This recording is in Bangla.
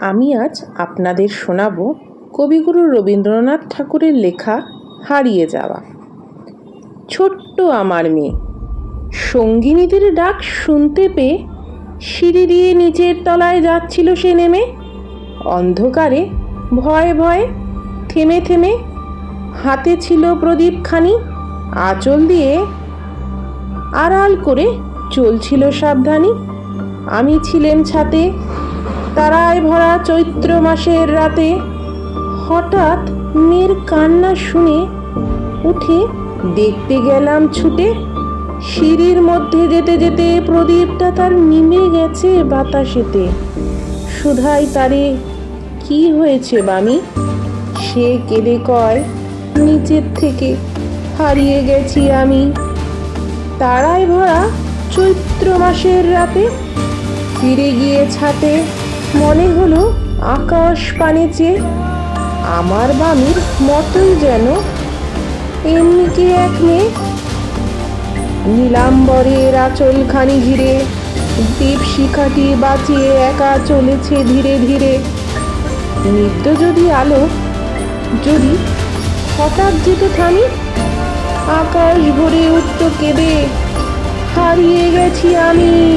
আমি আজ আপনাদের শোনাব কবিগুরু রবীন্দ্রনাথ ঠাকুরের লেখা হারিয়ে যাওয়া। ছোট্ট আমার মেয়ে, সঙ্গিনীদের ডাক শুনতে পেয়ে সিঁড়ি দিয়ে নিচের তলায় যাচ্ছিল সে নেমে। অন্ধকারে ভয়ে ভয়ে থেমে থেমে হাতে ছিল প্রদীপখানি, আঁচল দিয়ে আড়াল করে চলছিল সাবধানী। আমি ছিলেম ছাতে তারায় ভরা চৈত্র মাসের রাতে হঠাৎ মেয়ের কান্না শুনে উঠে দেখতে গেলাম ছুটে। সিঁড়ির মধ্যে যেতে যেতে প্রদীপটা তার নিমে গেছে বাতাসেতে। সুধাই তারে, কি হয়েছে বামি সে কেঁদে কয়, নিচের থেকে হারিয়ে গেছি আমি। তারায় ভরা চৈত্র মাসের রাতে ফিরে গিয়ে ছাতে মনে হলো আকাশ পানে চেয়ে আমার বামির মতোই যেন। এমনি কি এক মেয়ে নীলাম্বরের আঁচলখানি ঘিরে দীপ শিখাটি বাঁচিয়ে একা চলেছে ধীরে ধীরে। নিত্য যদি আলো, যদি হঠাৎ যেত থামি, আকাশ ভরে উঠত কেঁদে, হারিয়ে গেছি আমি।